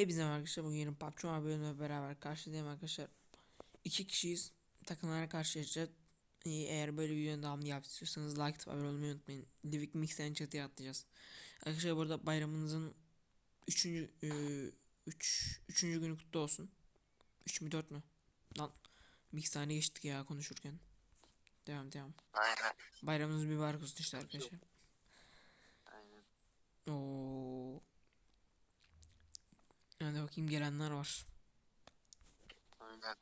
Hepinize arkadaşlar bugün yeni PUBG Mobile bölümüyle beraber karşıdayım arkadaşlar. İki kişiyiz. Takımlara karşılaşacağız. Eğer böyle bir videonun devamını yapmak istiyorsanız like atıp abone olmayı unutmayın. Livik Mix'ten çatıya atlayacağız. Arkadaşlar burada bayramınızın 3. 3 3. günü kutlu olsun. 3 mü 4 mü? Lan Mix tane geçtik ya konuşurken. Devam devam. Aynen. Bayramınız mübarek olsun işte arkadaşlar. Aynen. Oo. Hadi bakayım gelenler var. Aynen.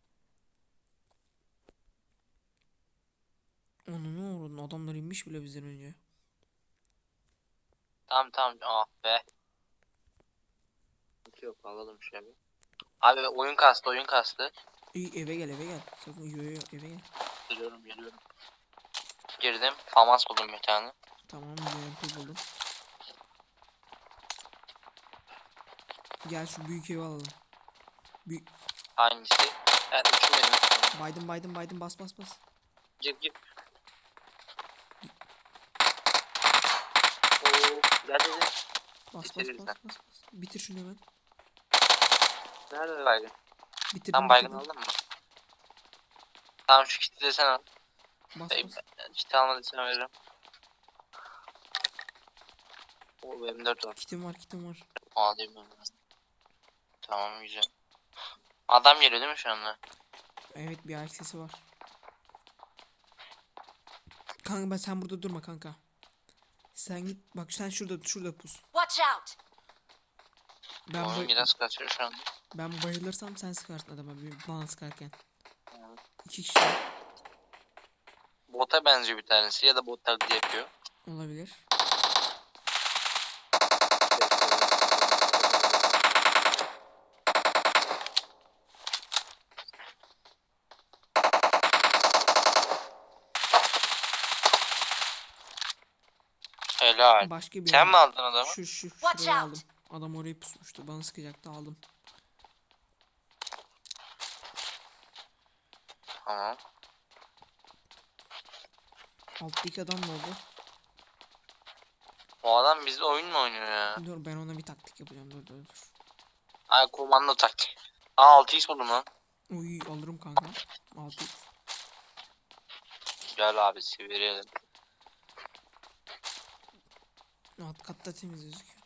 Onu ne uğradın? Adamlar inmiş bile bizden önce. Tamam tamam ah be. Hiç Yok alalım şöyle. Abi oyun kastı oyun kastı. İyi eve gel eve gel. Sakın yo yo eve gel. Geliyorum geliyorum. Girdim. Famas buldum bir tane. Tamam UMP buldum. Gel şu büyük evi alalım. Büyük... Hangisi? Evet şu benim. Biden Biden Biden bas bas bas. Gir gir. Oo, gel gel gel. Bas bas Bitiririz bas lan. bas bas. Bitir şunu hemen. Nerede baygın? Bitirdim Tam baygın aldın mı? Tamam şu kiti de sen al. Bas Bey, bas. Kiti almadıysan veririm. O benim 4 var. Kitim var kitim var. Alayım ben. Tamam güzel. Adam geliyor değil mi şu anda? Evet bir ayak sesi var. Kanka ben sen burada durma kanka. Sen git bak sen şurada şurada pus. Watch out! Ben Oyun bay- biraz kaçıyor şu anda. ben bayılırsam sen sıkarsın adama bir bana sıkarken. Evet. İki kişi Bota benziyor bir tanesi ya da bot taklidi yapıyor. olabilir. Helal. Başka bir Sen mi aldın adamı? Şu şu Watch şurayı out. aldım. Adam orayı pusmuştu. Bana sıkacaktı aldım. Tamam. Alttaki adam ne oldu? O adam bizde oyun mu oynuyor ya? Dur ben ona bir taktik yapacağım. Dur dur dur. Ay komando taktik. Aa 6x buldum lan. Uy alırım kanka. Altı. Gel abi sivirelim. Alt katta temiz gözüküyor.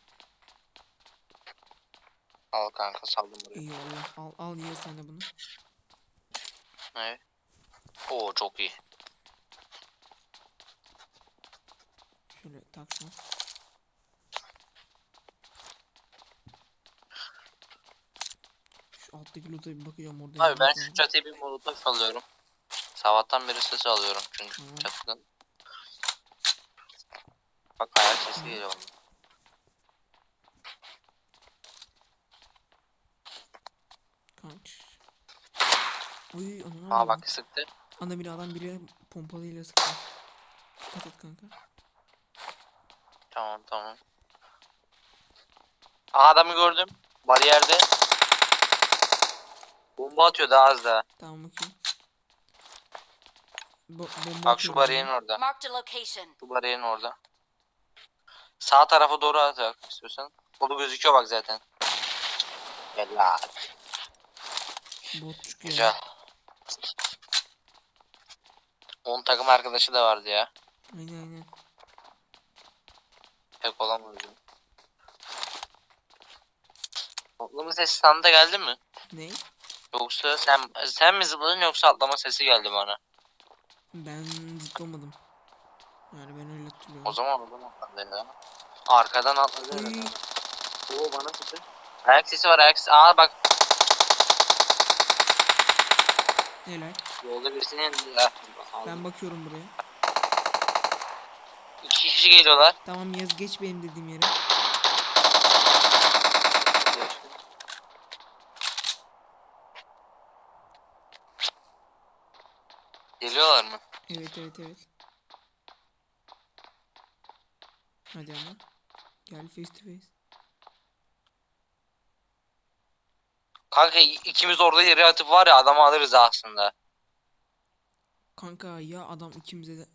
Al kanka saldım buraya. İyi Allah. Al al ye sen de bunu. Evet. Oo çok iyi. Şöyle tak şunu. Şu alttaki loot'a bir bakacağım orada. Abi ben şu çatıya bir molotof alıyorum. Sabahtan beri ses alıyorum çünkü Tamam. çatıdan. Bak ayak sesi geliyor bana. Kaç. Uy ana Aa bak sıktı. Ana binadan biri pompalıyla sıktı. Dikkat et kanka. Tamam tamam. Aa adamı gördüm. Bariyerde. Bomba atıyor daha az daha. Tamam bakayım. Bo bomba Bak şu atıyorum bariyerin orada. Marked a location. Şu bariyerin orada. Sağ tarafa doğru atak istiyorsan. Kolu gözüküyor bak zaten. Helal. Bot çıkıyor. Güzel. 10 takım arkadaşı da vardı ya. Aynen aynen. Pek olamaz ya. Atlama sesi sana da geldi mi? Ne? Yoksa sen sen mi zıpladın yoksa atlama sesi geldi bana. Ben zıplamadım. Yani ben öyle hatırlıyorum. O zaman zaman atladı ya. Arkadan atladı. Herhalde. Oo bana sıktı. Ayak sesi var ayak sesi. Aa bak Helal. yolda birisini indi ya. Ben bakıyorum buraya. İki kişi geliyorlar. Tamam yaz geç benim dediğim yere. Geliyorlar mı? Evet evet evet. Hadi ama. Gel face to face. Kanka ikimiz orada yere atıp var ya adamı alırız aslında. Kanka ya adam ikimize de...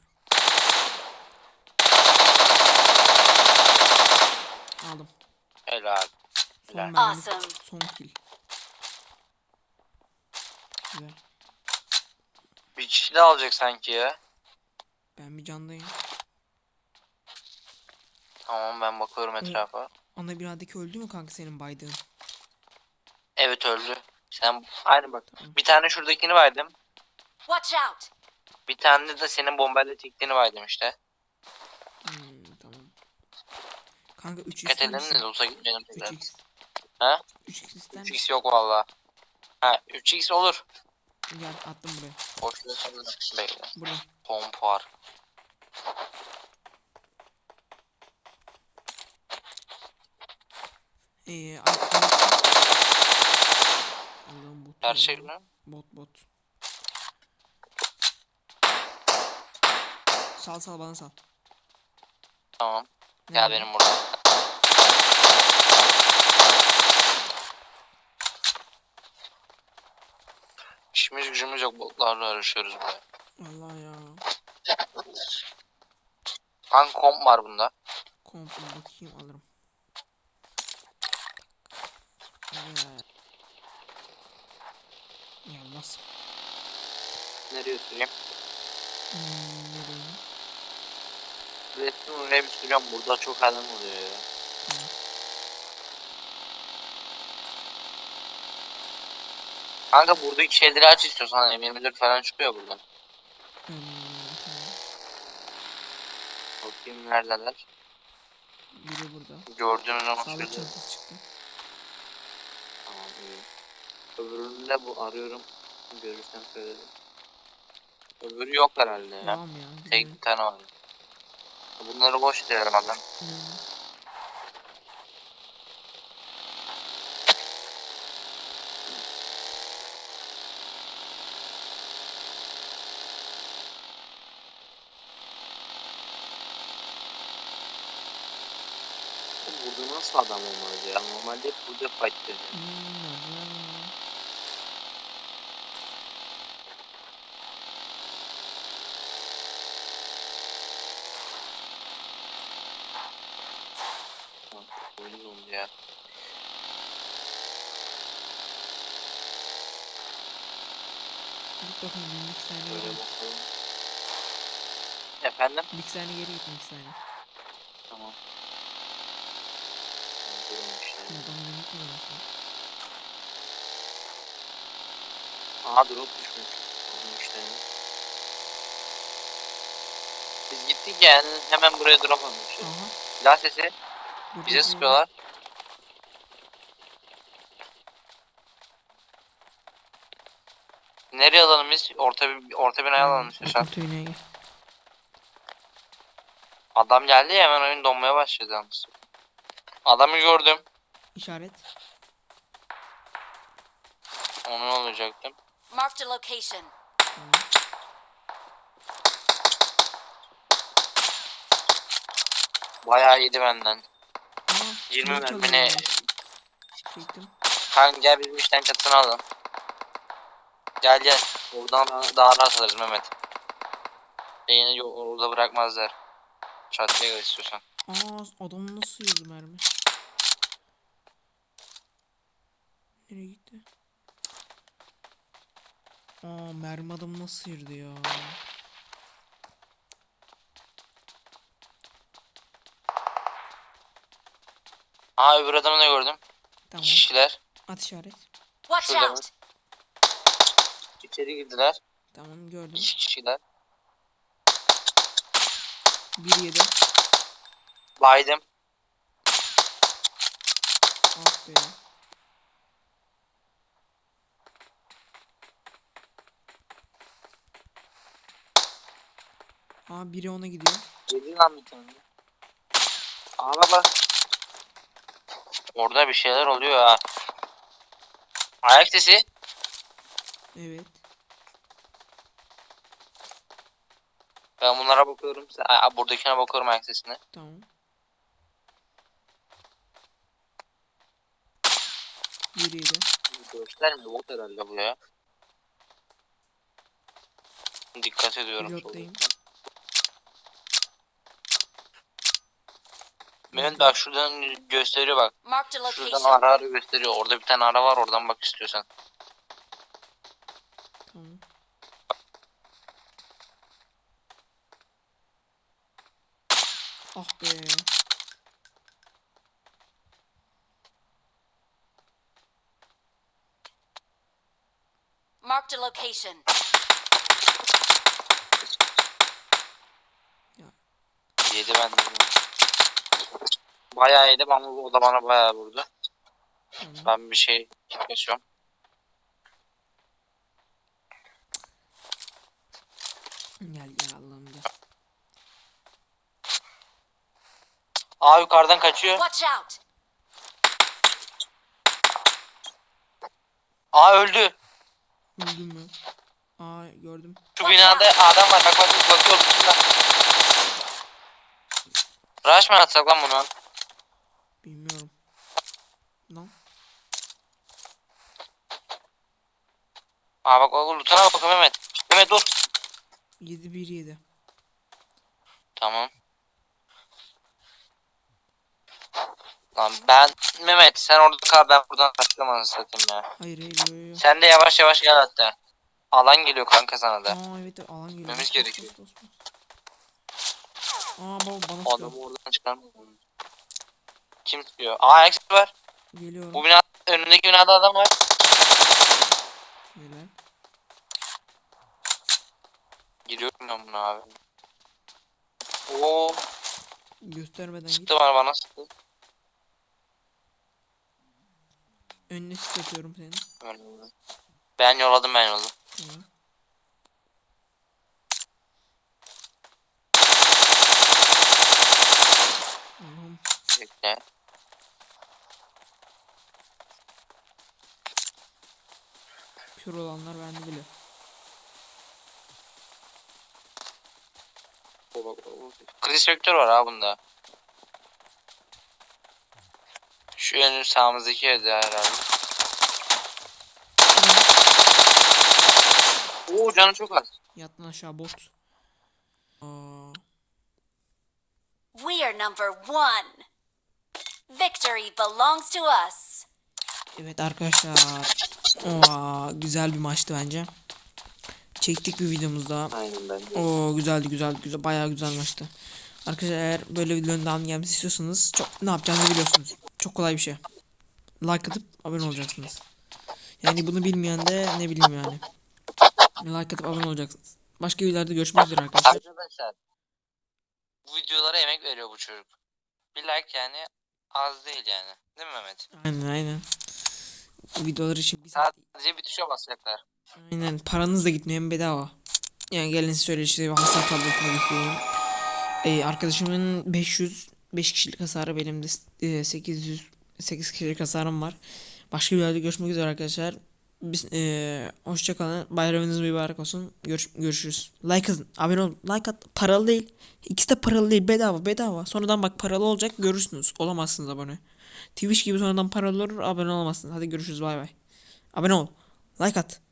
Aldım. Helal. Son mermi, Awesome. son kill. Güzel. Bir kişi de alacak sanki ya. Ben bir candayım. Tamam ben bakıyorum etrafa. Ana binadaki öldü mü kanka senin baydığın? Evet öldü. Sen aynı bak. Tamam. Bir tane şuradakini baydım. Watch out! Bir tane de senin bombayla çektiğini baydım işte. Hmm, tamam. Kanka 3x Dikkat ister edelim de olsa gitmeyelim tekrar. 3x. Ha? 3x ister misin? 3x yok valla. Ha 3x olur. Gel attım buraya. Boşluğu sanırım. Bekle. Buraya. Pomp var. Ee, Allah'ım bot. Gerçek mi? Bot bot. Sal sal bana sal. Tamam. Gel Nerede? benim burada. İşimiz gücümüz yok botlarla uğraşıyoruz buraya. Allah ya. Hangi komp var bunda? Komple bakayım alırım. Evet. Nasıl? Nereye süreyim? Hmm, nereye? Resmi oraya bir. Burada çok adam oluyor ya. Tamam. Kanka buradaki şeyleri aç istiyorsan M24 falan çıkıyor buradan. Hmm. Bakayım neredeler. Biri burada. Gördüğünüz zaman Sağlık çantası çıktı. Tamam iyi. Öbürünü de bu arıyorum. Görürsem söylerim. Öbürü yok herhalde ya. Devam ya. Tek bir tane var. Bunları boş diyorum adam. Hmm. Burada nasıl adam olmaz ya? Normalde hep burada fight dönüyor. Hmm, nerede ya? Oyun oldu ya. Git bakayım bir iki saniye Böyle geri git. Efendim? Bir iki saniye geri git bir iki saniye. Tamam. Durun işte. Adamı yönetmiyor musun? Aha drop düşmüş. Onun işte. Biz gittik yani hemen buraya drop almışız. Aha. Silah sesi bize dur, dur. sıkıyorlar. Nereye alalım biz? Orta bir orta binaya alalım istiyorsan. Orta binaya gel. Adam geldi ya hemen oyun donmaya başladı yalnız. Adamı gördüm. İşaret. Onun olacaktım. Marked a location. Bayağı yedi benden. Aa, 20 kilit mermi çalıyor ne? ya. Çektim. Kanka gel bizim işten çatısını alalım. Gel gel. Oradan daha- rahat alırız Mehmet. Yo- orada bırakmazlar. Çatıya gel istiyorsan. Aa adam nasıl yedi mermi? Nereye gitti? Aa mermi adam nasıl sıyırdı ya? Aa öbür adamı da gördüm. Tamam. İki kişiler. At işaret. Watch Şurada out! İçeri girdiler. Tamam gördüm. İki kişiler. Bir yedi. Baydım. Ah be. Aa biri ona gidiyor. Yedi lan bir tane. Aa bak. Orada bir şeyler oluyor ha. Ayak sesi. Evet. Ben bunlara bakıyorum. Sen, Aa, buradakine bakıyorum ayak sesine. Tamam. Bir yedi. Göstermiyor bot herhalde bu ya. Dikkat ediyorum. Pilottayım. Mehmet bak şuradan gösteriyor bak. Marked a Şuradan location. ara ara gösteriyor. Orada bir tane ara var oradan bak istiyorsan. Tamam. Ah be. Marked a location. Yedi ben de. Bayağı yedi ama o da bana bayağı vurdu. Tamam. Ben bir şey geçiyorum. Gel gel Allah'ım gel. Aa yukarıdan kaçıyor. Watch out. Aa öldü. Öldüm mü? Aa gördüm. Şu binada adam var. Bak bak bak bakıyor. Şurada. Rush mı atsak lan bunu? Bilmiyorum. Lan. Aa bak bak lootuna bak Mehmet. Mehmet dur. 7 1 7. Tamam. Lan ben Mehmet sen orada kal ben buradan kaçacağım anasını satayım ya. Hayır hayır yo. Sen de yavaş yavaş gel hatta. Alan geliyor kanka sana da. Aa evet alan geliyor. Memiz Bas, bas, gerekiyor. bas. Aa baba bana sıkıyor. adamı oradan çıkar. Kim tutuyor? Aa ayak var. Geliyorum. Bu bina önündeki binada adam var. Helal. Giriyorum ben buna abi. Oo Göstermeden git. sıktı bana bana sıktı. Önüne sis atıyorum senin. Ben yolladım ben yolladım. Tamam. Tamam. Bekle. Kör olanlar bende bile. Kriz vektör var ha bunda. Şu önün sağımızdaki evde herhalde. Oo canı çok az. Yattın aşağı bot. Aa, We are number one. Victory belongs to us. evet arkadaşlar. Aa, güzel bir maçtı bence. Çektik bir videomuzda. Aynen ben Oo güzeldi güzeldi güzel bayağı güzel maçtı. Arkadaşlar eğer böyle videoların devamlı gelmesi istiyorsanız çok ne yapacağınızı biliyorsunuz. Çok kolay bir şey. Like atıp abone olacaksınız. Yani bunu bilmeyen de ne bileyim yani. Like atıp abone olacaksınız. Başka videolarda görüşmek üzere arkadaşlar. Arkadaşlar bu videolara emek veriyor bu çocuk. Bir like yani az değil yani. Değil mi Mehmet? Aynen aynen. Videolar için bir saat Sadece bir tuşa basacaklar. Aynen paranız da gitmiyor hem bedava. Yani gelin size şöyle işte hasar tablosunu göstereyim. Ee, arkadaşımın 500 5 kişilik hasarı benim de e, 800 8 kişilik hasarım var. Başka bir yerde görüşmek üzere arkadaşlar. Biz e, hoşça kalın. Bayramınız mübarek olsun. Görüş, görüşürüz. Like atın. Abone olun. Like at. Paralı değil. İkisi de paralı değil. Bedava bedava. Sonradan bak paralı olacak görürsünüz. Olamazsınız abone. Twitch gibi sonradan paralı olur. Abone olamazsınız. Hadi görüşürüz. Bay bay. Abone ol. Like at.